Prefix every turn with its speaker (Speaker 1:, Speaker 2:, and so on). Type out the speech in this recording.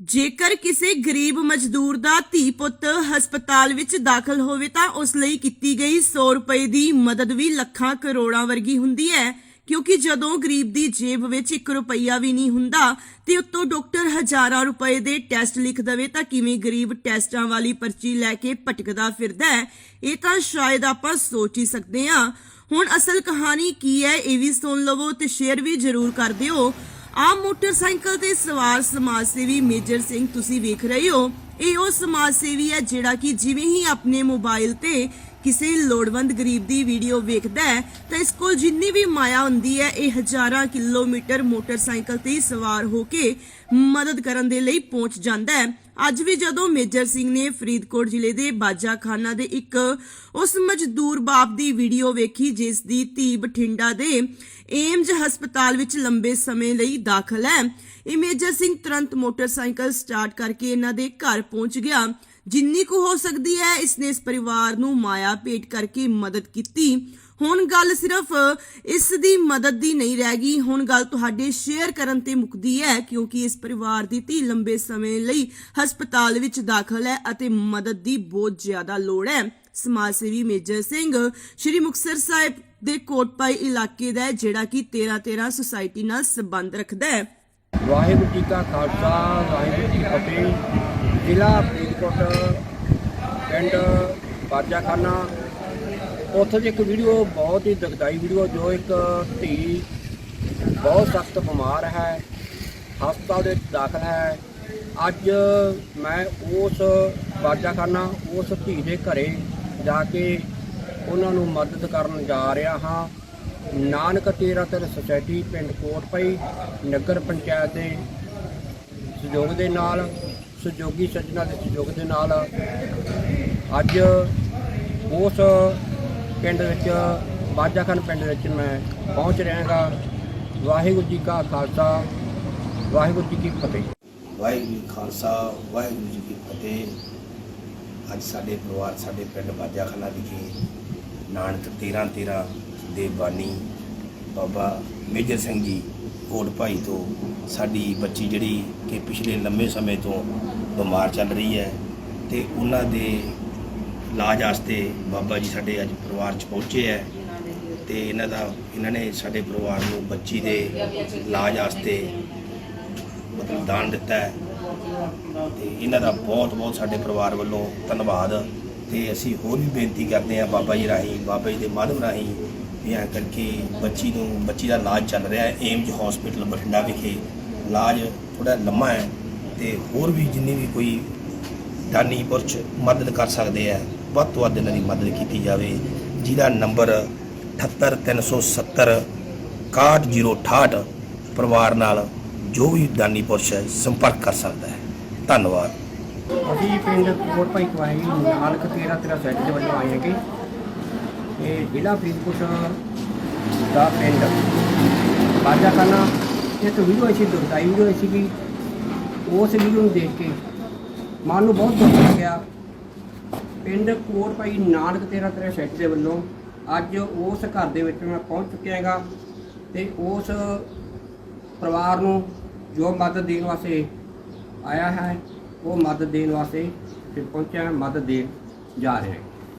Speaker 1: ਜੇਕਰ ਕਿਸੇ ਗਰੀਬ ਮਜ਼ਦੂਰ ਦਾ ਧੀ ਪੁੱਤ ਹਸਪਤਾਲ ਵਿੱਚ ਦਾਖਲ ਹੋਵੇ ਤਾਂ ਉਸ ਲਈ ਕੀਤੀ ਗਈ 100 ਰੁਪਏ ਦੀ ਮਦਦ ਵੀ ਲੱਖਾਂ ਕਰੋੜਾਂ ਵਰਗੀ ਹੁੰਦੀ ਹੈ, ਕਿਉਂਕਿ ਜਦੋਂ ਗਰੀਬ ਦੀ ਜੇਬ ਵਿੱਚ 1 ਰੁਪਈਆ ਵੀ ਨਹੀਂ ਹੁੰਦਾ ਤੇ ਉੱਤੋਂ ਡਾਕਟਰ ਹਜ਼ਾਰਾਂ ਰੁਪਏ ਦੇ ਟੈਸਟ ਲਿਖ ਦਵੇ ਤਾਂ ਕਿਵੇਂ ਗਰੀਬ ਟੈਸਟਾਂ ਵਾਲੀ ਪਰਚੀ ਲੈ ਕੇ ਭਟਕਦਾ ਫਿਰਦਾ ਹੈ, ਇਹ ਤਾਂ ਸ਼ਾਇਦ ਆਪਾਂ ਸੋਚ ਹੀ ਸਕਦੇ ਹਾਂ। ਹੁਣ ਅਸਲ ਕਹਾਣੀ ਕੀ ਹੈ ਇਹ ਵੀ ਸੁਣ ਲਵੋ ਤੇ ਸ਼ੇਅਰ ਵੀ ਜ਼ਰੂਰ ਕਰ ਦਿਓ। ਆ ਮੋਟਰਸਾਈਕਲ ਤੇ ਸਵਾਰ ਸਮਾਜ ਸੇਵੀ ਮੇਜਰ ਸਿੰਘ ਤੁਸੀਂ ਵੇਖ ਰਹੇ ਹੋ। ਇਹ ਉਹ ਸਮਾਜ ਸੇਵੀ ਹੈ ਜਿਹੜਾ ਕਿ ਜਿਵੇਂ ਹੀ ਆਪਣੇ ਮੋਬਾਈਲ ਤੇ ਕਿਸੇ ਲੋੜਵੰਦ ਗਰੀਬ ਦੀ ਵੀਡੀਓ ਵੇਖਦਾ ਹੈ, ਤਾਂ ਇਸ ਕੋਲ ਜਿੰਨੀ ਵੀ ਮਾਇਆ ਹੁੰਦੀ ਹੈ, ਇਹ ਹਜ਼ਾਰਾਂ ਕਿਲੋਮੀਟਰ ਮੋਟਰਸਾਈਕਲ ਤੇ ਸਵਾਰ ਹੋ ਕੇ ਮਦਦ ਕਰਨ ਦੇ ਲਈ ਪਹੁੰਚ ਜਾਂਦਾ ਹੈ। ਅੱਜ ਵੀ ਜਦੋਂ ਮੇਜਰ ਸਿੰਘ ਨੇ ਫਰੀਦਕੋਟ ਜ਼ਿਲ੍ਹੇ ਦੇ ਬਾਜਾਖਾਨਾ ਦੇ ਇੱਕ ਉਸ ਮਜ਼ਦੂਰ ਬਾਪ ਦੀ ਵੀਡੀਓ ਵੇਖੀ, ਜਿਸ ਦੀ ਧੀ ਬਠਿੰਡਾ ਦੇ ਏਮਜ ਹਸਪਤਾਲ ਵਿੱਚ ਲੰਬੇ ਸਮੇਂ ਲਈ ਦਾਖਲ ਹੈ। ਇਹ ਮੇਜਰ ਸਿੰਘ ਤੁਰੰਤ ਮੋਟਰਸਾਈਕਲ ਸਟਾਰਟ ਕਰਕੇ ਇਹਨਾਂ ਦੇ ਘਰ ਪਹੁੰਚ ਗਿਆ। ਜਿੰਨੀ ਕੁ ਹੋ ਸਕਦੀ ਹੈ, ਇਸਨੇ ਇਸ ਪਰਿਵਾਰ ਨੂੰ ਮਾਇਆ ਭੇਟ ਕਰਕੇ ਮਦਦ ਕੀਤੀ। ਹੁਣ ਗੱਲ ਸਿਰਫ ਇਸ ਦੀ ਮਦਦ ਦੀ ਨਹੀਂ ਰਹਿ ਗਈ। ਹੁਣ ਗੱਲ ਤੁਹਾਡੇ ਸ਼ੇਅਰ ਕਰਨ ਤੇ ਮੁੱਕਦੀ ਹੈ, ਕਿਉਂਕਿ ਇਸ ਪਰਿਵਾਰ ਦੀ ਧੀ ਲੰਬੇ ਸਮੇਂ ਲਈ ਹਸਪਤਾਲ ਵਿੱਚ ਦਾਖਲ ਹੈ ਅਤੇ ਮਦਦ ਦੀ ਬਹੁਤ ਜ਼ਿਆਦਾ ਲੋੜ ਹੈ। ਸਮਾਜ ਸੇਵੀ ਮੇਜਰ ਸਿੰਘ, ਸ਼੍ਰੀ ਮੁਕਤਸਰ ਸਾਹਿਬ ਦੇ ਕੋਟਪਾਈ ਇਲਾਕੇ ਦਾ ਹੈ, ਜਿਹੜਾ ਕਿ 13 13 ਸੁਸਾਇਟੀ ਨਾਲ ਸੰਬੰਧ ਰੱਖਦਾ ਹੈ।
Speaker 2: ਵਾਹਿਗੁਰੂ ਜੀ ਕਾ ਖਾਲਸਾ, ਵਾਹਿਗੁਰੂ ਜੀ ਕੀ ਫਤਿਹ। ਜ਼ਿਲ੍ਹਾ ਫਰੀਦਕੋਟ ਪਿੰਡ ਬਾਜਾਖਾਨਾ। ਉੱਥੇ ਦੀ ਇੱਕ ਵੀਡੀਓ, ਬਹੁਤ ਹੀ ਦੁਖਦਾਈ ਵੀਡੀਓ, ਜੋ ਇੱਕ ਧੀ ਬਹੁਤ ਸਖਤ ਬਿਮਾਰ ਹੈ, ਹਸਪਤਾਲ ਦੇ ਵਿੱਚ ਦਾਖਲ ਹੈ। ਅੱਜ ਮੈਂ ਉਸ ਬਾਜਾਖਾਨਾ, ਉਸ ਧੀ ਦੇ ਘਰੇ ਜਾ ਕੇ ਉਹਨਾਂ ਨੂੰ ਮਦਦ ਕਰਨ ਜਾ ਰਿਹਾ ਹਾਂ। ਨਾਨਕ ਤੇਰਾ ਤੇਰ ਸੁਸਾਇਟੀ ਪਿੰਡ ਕੋਟਪਈ ਨਗਰ ਪੰਚਾਇਤ ਦੇ ਸਹਿਯੋਗ ਦੇ ਨਾਲ ਸਹਿਯੋਗੀ ਸੱਜਣਾ ਦੇ ਸਹਿਯੋਗ ਦੇ ਨਾਲ ਅੱਜ ਉਸ ਪਿੰਡ ਵਿੱਚ ਬਾਜਾਖਾਨ ਪਿੰਡ ਵਿੱਚ ਮੈਂ ਪਹੁੰਚ ਰਿਹਾ ਵਾਹਿਗੁਰੂ ਜੀ ਕਾ ਖਾਲਸਾ, ਵਾਹਿਗੁਰੂ ਜੀ ਕੀ ਫਤਿਹ।
Speaker 3: ਵਾਹਿਗੁਰੂ ਜੀ ਖਾਲਸਾ, ਵਾਹਿਗੁਰੂ ਜੀ ਕੀ ਫਤਿਹ। ਅੱਜ ਸਾਡੇ ਪਰਿਵਾਰ, ਸਾਡੇ ਪਿੰਡ ਬਾਜਾਖਾਨਾ ਵਿਖੇ ਨਾਨਕ 13 13 ਦੇ ਬਾਨੀ ਬਾਬਾ ਮੇਜਰ ਸਿੰਘ ਜੀ ਕੋਟ ਭਾਈ ਤੋਂ ਸਾਡੀ ਬੱਚੀ ਜਿਹੜੀ ਕਿ ਪਿਛਲੇ ਲੰਮੇ ਸਮੇਂ ਤੋਂ ਬਿਮਾਰ ਚੱਲ ਰਹੀ ਹੈ ਤੇ ਉਹਨਾਂ ਦੇ ਇਲਾਜ ਵਾਸਤੇ ਬਾਬਾ ਜੀ ਸਾਡੇ ਅੱਜ ਪਰਿਵਾਰ 'ਚ ਪਹੁੰਚੇ ਹੈ ਤੇ ਇਹਨਾਂ ਦਾ, ਇਹਨਾਂ ਨੇ ਸਾਡੇ ਪਰਿਵਾਰ ਨੂੰ ਬੱਚੀ ਦੇ ਇਲਾਜ ਵਾਸਤੇ ਮਤਲਬ ਦਾਨ ਦਿੱਤਾ ਹੈ। ਤੇ ਇਹਨਾਂ ਦਾ ਬਹੁਤ ਬਹੁਤ ਸਾਡੇ ਪਰਿਵਾਰ ਵੱਲੋਂ ਧੰਨਵਾਦ ਤੇ ਅਸੀਂ ਹੋਰ ਵੀ ਬੇਨਤੀ ਕਰਦੇ ਹਾਂ ਬਾਬਾ ਜੀ ਰਾਹੀਂ, ਬਾਬਾ ਜੀ ਦੇ ਮਾਧਵ ਰਾਹੀਂ ਵੀ ਕਰਕੇ ਬੱਚੀ ਨੂੰ, ਬੱਚੀ ਦਾ ਇਲਾਜ ਚੱਲ ਰਿਹਾ ਹੈ ਏਮਜ ਹਸਪੀਟਲ ਬਠਿੰਡਾ ਵਿਖੇ। ਇਲਾਜ ਥੋੜਾ ਲੰਮਾ ਹੈ ਤੇ ਹੋਰ ਵੀ ਜਿੰਨੀ ਵੀ ਕੋਈ ਦਾਨੀ ਪੁਰਸ਼ ਮਦਦ ਕਰ ਸਕਦੇ ਆ ਵੱਧ ਤੋਂ ਵੱਧ ਇਹਨਾਂ ਦੀ ਮਦਦ ਕੀਤੀ ਜਾਵੇ। ਜਿਹਦਾ ਨੰਬਰ 78370 61068 ਪਰਿਵਾਰ ਨਾਲ ਜੋ ਵੀ ਦਾਨੀ ਪੁਰਸ਼ ਹੈ, ਸੰਪਰਕ ਕਰ ਸਕਦਾ ਹੈ। ਧੰਨਵਾਦ।
Speaker 2: ਅਸੀਂ ਪਿੰਡ ਕੋਟ ਭਾਈ ਤੋਂ ਆਏ ਹਾਂ ਨਾਨਕ ਸੈਟ ਦੇ ਵੱਲੋਂ ਆਏ ਹੈਗੇ। ਇਹ ਜ਼ਿਲ੍ਹਾ ਫਰੀਦਕੋਟ ਦਾ ਪਿੰਡ। ਬਾਜਾ ਕਰਨਾ, ਇੱਕ ਵੀਡੀਓ ਐਸੀ ਦੁਖਦਾਈ ਵੀਡੀਓ ਐਸੀ ਕਿ ਉਸ ਵੀਡੀਓ ਨੂੰ ਦੇਖ ਕੇ ਮਨ ਨੂੰ ਬਹੁਤ ਦੁੱਖ ਲੱਗਿਆ ਪਿੰਡ ਕੋਟ ਭਾਈ ਨਾਨਕ ਤੇਰਾ ਤੇਰਾ ਸੈਟ ਦੇ ਵੱਲੋਂ ਅੱਜ ਉਸ ਘਰ ਦੇ ਵਿੱਚ ਮੈਂ ਪਹੁੰਚ ਚੁੱਕਿਆ ਹੈਗਾ ਤੇ ਉਸ ਪਰਿਵਾਰ ਨੂੰ ਜੋ ਮਦਦ ਦੇਣ ਵਾਸਤੇ ਆਇਆ ਹੈ, ਉਹ ਮਦਦ ਦੇਣ ਵਾਸਤੇ ਫਿਰ ਪਹੁੰਚਿਆ, ਮਦਦ ਦੇਣ ਜਾ ਰਿਹਾ ਹੈ।